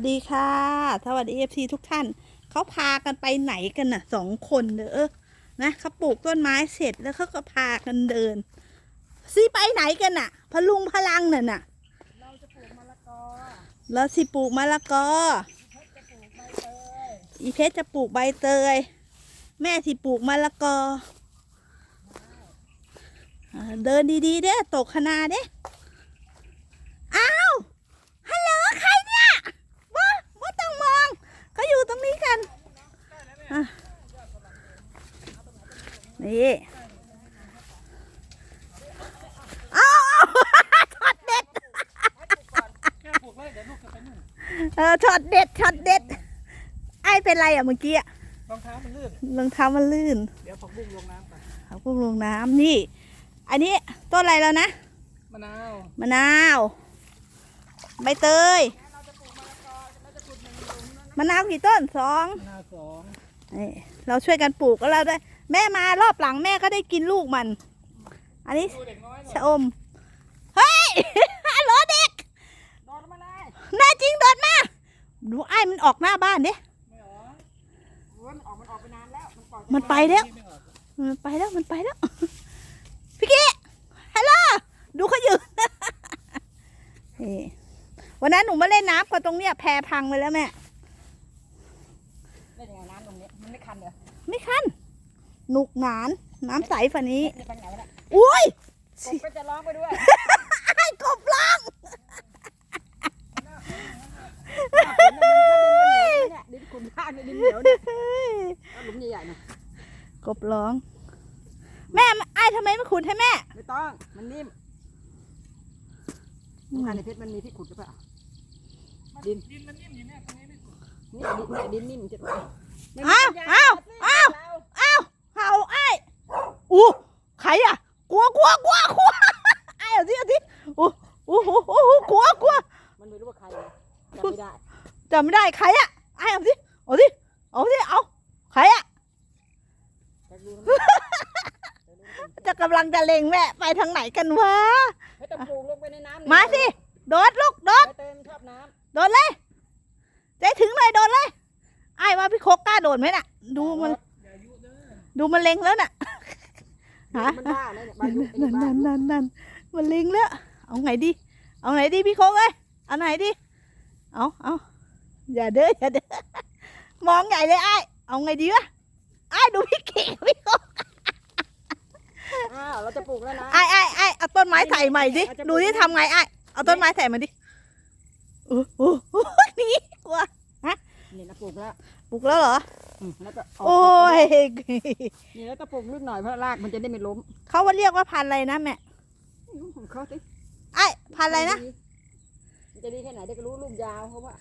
วัสดีค่ะ สวัสดีเอฟซีทุกท่าน เขาพากันไปไหนกันน่ะสองคนเด้อนะเขาปลูกต้นไม้เสร็จแล้วเขาก็พากันเดินซีไปไหนกันน่ะ พลุงพลังน่ะน่ะ เราจะปลูกมะละกอแล้วสิปลูกมะละกอเพชรจะปลูกใบเตยอีเพชรจะปลูกใบเตย แม่สิปลูกมะละกออ่าเดินดีๆเด้อตกคณาเด้อ้าวฮัลโหลใครเนี่ยว่าว่าต้องมองเขาอยู่ตรงนี้กันอะ นี่อ้าช็อตเด็ดเลยเดี๋ยวลูกจะไปนู่นเออช็อตเด็ดช็อตเด็ด ไอ้เป็นไรอะเมื่อกี้รองเท้ามันลื่นรองเท้ามันลื่น เดี๋ยวผักบุ้งลงน้ำก่อนเอาพวกลงน้ำนี่ อันนี้ต้นอะไรแล้วนะมะนาวมะนาวใบเตยมะนาวกี่ต้นสองมะนาวสองนี่เราช่วยกันปลูกก็แล้วด้วย แม่มารอบหลังแม่ก็ได้กินลูกมัน อันนี้ดูเด็กน้อยเนี่ยชะอม เฮ้ย ฮัลโหลเด็กโดนมาเลยแน่จริงโดดมาดูไอ้มันออกหน้าบ้านเด้ไม่ออกโอ้ยมันออกมันออกไปนานแล้ว มันปล่อยมันไปแล้วม่ออกมันไปแล้วมันไปแล้ว พี่กี้ฮัลโหลดูเขาอยู่ นี่วันนั้นหนูมาเล่นน้ำกับตรงเนี้ยแพพังไปแล้วแม่ เล่นยังไงน้ำตรงนี้ มันไม่คันเดี๋ยวไม่คัน หนุกหนาน น้ำใสฝันนี้นี่ไปไหนวะเนี่ยอุ้ยกบก็จะร้องไปด้วยไอ้กบร้องดินขุ่นข้างเนี่ยดินเหนียวเนี่ยเอาหลุมใหญ่ๆหน่อยกบร้อง แม่ไอ้ทำไมไม่ขุดให้แม่ ไม่ต้อง มันนิ่มอันในเพชรมันมีที่ขุดหรือเปล่า ดิน ดินมันนิ่มอยู่เนี่ยตรงนี้ไม่ขุดนี่ดินเนี่ยดินนิ่มจะไปอ้าวอ้าวอ้าวอ้าวเห่าไอ้ อู้ใครอะกลัวกลัวกลัวกลัวไอ้เอาสิเอาสิอู้อู้หูอู้หูกลัวกลัวมันไม่รู้ว่าใครนะจำไม่ได้จำไม่ได้ใครอะไอ้เอาสิเอาสิเอาสิเอาใครอะแต่รู้นะจะกำลังจะเล็งแม่ไปทางไหนกันวะให้ตะปูลงไปในน้ำมาสิโดดลูกโดดใบเตยมันชอบน้โดดเลยใจถึงเลยโดดเลยไอ้ว่าพี่โคกกล้าโดดไหมน่ะำดูมันอย่ายุเด้อดูมันเล็งแล้วน่ะ ฮะมันบ้าเลยเนี่ยบายุไอ้นั่นบ้านั่นนั่นนั่นมันเล็งแล้วเอาไงดี เอาไหนดีพี่โคกเอ้ยเอาไหนดีเอาเอาอย่าเด้ออย่าเด้อมองใหญ่เลยไอ้ายเอาไงดีวะไอ้ายดูพี่เก๋พี่โคกอ้าวเราจะปลูกแล้วนะไอ้ไอ้ไอ้ายเอาต้นไม้ใส่ใหม่ดิเอาจะดูที่ทำไงไอ้ายเอาต้นไม้ใส่มาดิโอ้โหหนี่กลัวนี่นะปลูกแล้วปลุกแล้วเหรอ อืมแล้วก็กโอ้ยนี่แล้วก็ปลูกลึกหน่อยเพราะรากมันจะได้ไม่ล้มเขาว่าเรียกว่าพันธุ์อะไรนะแม่ไม่รู้ของเขาสิไอ้ายพันธุ์อะไรนะมันจะดีแค่ไหนได้ก็รู้ลูกยาวเพราะว่า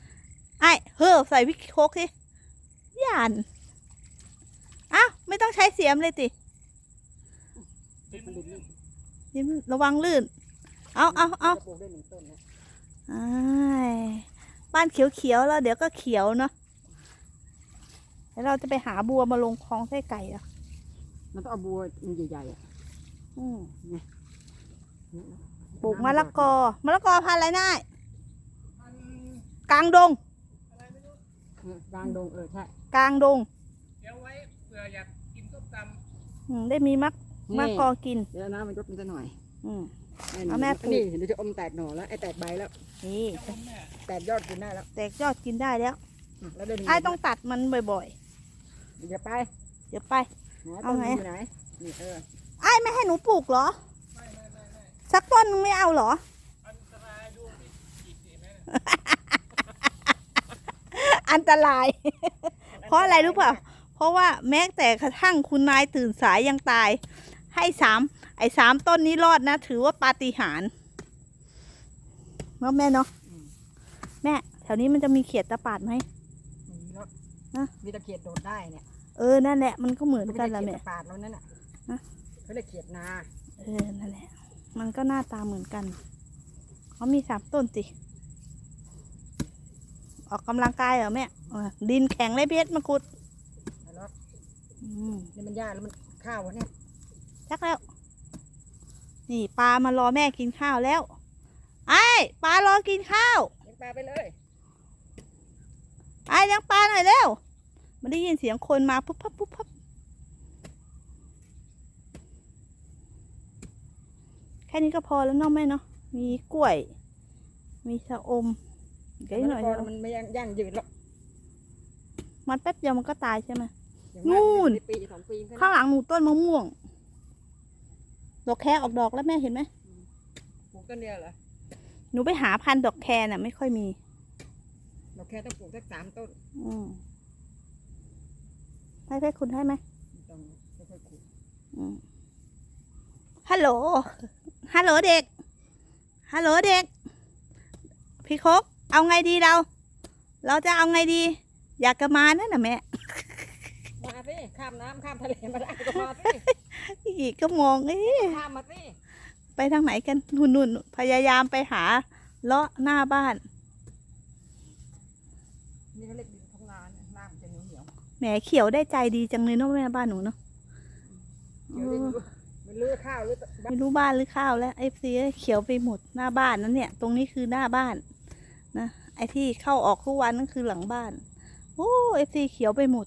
ไอ้ายเฮ้อใส่พี่โคกสิย่านอ้าวไม่ต้องใช้เสียมเลยติมันดินนี่นี่ระวังลื่น เอาเอาเอาจะปลูกได้หนึ่งต้นนะ อ้ายบ้านเขียวๆแล้วเดี๋ยวก็เขียวเนาะเดี๋ยวเราจะไปหาบัวมาลงคลองไส้ไก่อะมันต้องเอาบัวมันใหญ่ๆอะอืมนี่ปลูกมะละกอมะละกอพันธุ์อะไรนะอ้ายกลางดงเออกลางดงเออใช่กลางดงเดี๋ยวไว้เผื่ออยากกินส้มตำอืมได้มีมักมะละกอกินเดี๋ยวน้ำมันยกมันจะหน่อยอืมนี่เอาแม่ปลูก นี่เดี๋ยวจะอมแตกหน่อแล้วไอ้แตกใบแล้วนี่แตกยอดกินได้แล้วแตกยอดกินได้แล้วอะแล้วเดินไอ้ายต้องตัดมันบ่อย เดี๋ยวไปๆเดี๋ยวไปหัวเอาต้นไงอยู่ไหนนี่เออไอ้ายไม่ให้หนูปลูกเหรอ สักต้นนึงไม่เอาเหรออันตรายดูพี่จีบสิแม่อันตราย เพราะอะไรรู้เปล่า เพราะว่าแม้แต่กระทั่งคุณนายตื่นสายยังตาย ให้สามไอ้สามต้นนี้รอดนะ ถือว่าปาฏิหาริย์เนาะแม่เนาะแม่ แถวนี้มันจะมีเขียดตะปาดไหมมีแล้ว ฮะ มีตะเกียบโดดได้เนี่ยเออ นั่นแหละ มันก็เหมือนไม่กันได้ละเกียแม่บปาดแล้วนั่นน่ะฮะ เขาเรียกเกียบนา เออ นั่นแหละ มันก็หน้าตาเหมือนกัน เขามีสามต้นสิ ออกกำลังกายเหรอแม่เออดินแข็งเลยเพชรมาขุด แล้วอืม นี่มันหญ้าแล้วมันข้าววะเนี่ยชักแล้ว นี่ปลามารอแม่กินข้าวแล้ว ไอ้ปลารอกินข้าว เลี้ยงปลาไปเลยปเลี้ยงปลาหน่อยเร็ว มันได้ยินเสียงคนมาปุ๊บปั๊บปุ๊บปั๊บแค่นี้ก็พอแล้วเนาะแม่เนาะ มีกล้วย มีชะอมเดี๋ยวอีกหน่อยพอเดียวมันไม่ยั่งยั่งยืนหรอก มันแป๊บเดียวมันก็ตายใช่ไหมอย่างนู่มากนมัปีสองปีก็ข้างหลังหนูต้นมะม่วง ดอกแครออกดอกแล้วแม่เห็นไหมปลูกต้นเดียวเหรอ หนูไปหาพันธุ์ดอกแครน่ะ ไม่ค่อยมีเราแค่ต้องปลูกสักสามต้น อืม ให้เพชรคุณให้ไหมต้องค่อยๆขุดอืมฮัลโหล ฮัลโหลเด็ก ฮัลโหลเด็ก พี่คกเอาไงดีเรา เราจะเอาไงดี อยากจะมานั่นน่ะแม่ มาสิ ข้ามน้ำข้ามทะเลมาได้ก็มาสิอีกก็มองเอ๊ะข้ามมาสิไปทางไหนกันนุ่นนุ่นพยายามไปหาเลาะหน้าบ้าน นี่เขาเรียก แหมเขียวได้ใจดีจังเลยเนาะแม่บ้านหนูเนาะเดี๋ยวได้รู้มันเลือข้าวหรือไม่รู้บ้านหรือข้าวแล้วเอฟซีเขียวไปหมดหน้าบ้านนั่นเนี่ย ตรงนี้คือหน้าบ้านนะไอที่เข้าออกทุกวันนั่นคือหลังบ้านโอ้เอฟซีเขียวไปหมด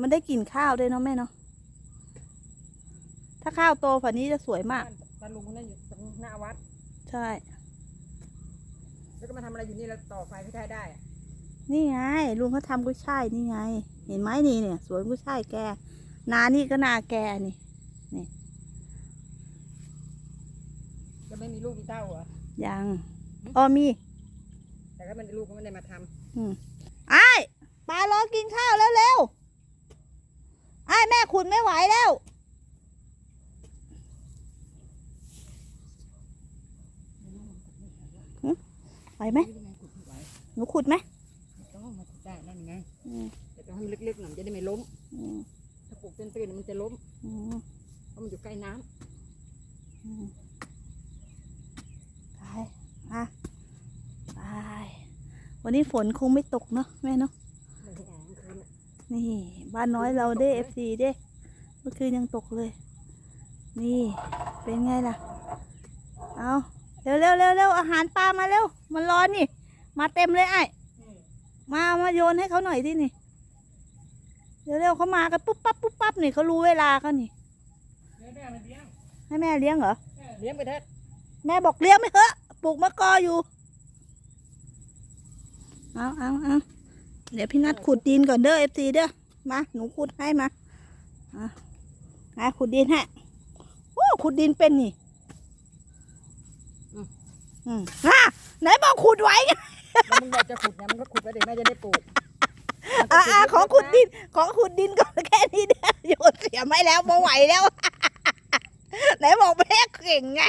มันได้กลิ่นข้าวด้วยเนาะแม่เนาะถ้าข้าวโตฝันนี้จะสวยมากตาลุงคนนั้นอยู่ตรงหน้าวัด ใช่ แล้วก็มาทำอะไรอยู่นี่แล้วต่อไฟไม่ได้ได้อะ นี่ไงลุงเขาทำกุ้ยช่ายนี่ไง เห็นไหมนี่เนี่ยสวนกุ้ยช่ายแกนานี่ก็นาแกนี่จะไม่มีลูกมีเต้าเหรอยังอ๋อมี แต่ก็มันลูกมันไม่ได้มาทไอ้ายปลารอกินข้าวแล้วเร็วไอ้ายแม่ขุนไม่ไหวแล้วำไหวไหมยังไงขุดไม่ไหวหนูขุดไหม แต่ต้องให้มันลึกๆหน่อยมันจะได้ไม่ล้มอืมถ้าปลูกตื้นๆมันจะล้มอืมเพราะมันอยู่ใกล้น้ำอืมไปมาไปวันนี้ฝนคงไม่ตกเนาะแม่เนาะ ไม่ได้อ่านคืนน่ะนี่ บ้านน้อยเราได้เอฟซีเด้ เมื่อคืนยังตกเลย นี่ เป็นไงล่ะ เอาเร็วเร็วเร็วเร็วอาหารปลามาเร็ว มันร้อนนี่ มาเต็มเลยไอ้ มามาโยนให้เขาหน่อยที่นี่เร็วเร็วเขามากันปุ๊บปั๊บปุ๊บปั๊บนี่เขารู้เวลาเขานี่เดี๋ยวแม่มาเลี้ยงให้แม่เลี้ยงเหรอเลี้ยงไปเถอะแม่บอกเลี้ยงไม่เถอะปลูกมะกออยู่เอาเอาเอาเดี๋ยวพี่นัดขุดดินก่อนเด้อเอฟซีเด้อมาหนูขุดให้มาอะมาขุดดินให้โอ้ขุดดินเป็นนี่อืมอะไหนบอกขุดไว้ไง แล้วมึงบอกจะขุดเนี่ยมันก็ขุดไปเดี๋ยวแม่จะได้ปลูกอะอะขอขุดดิน ขอขุดดินก่อนแค่นี้เด้อโยนเสียไม่แล้วไม่ไหวแล้ว ไหนบอกแม่เก่งไง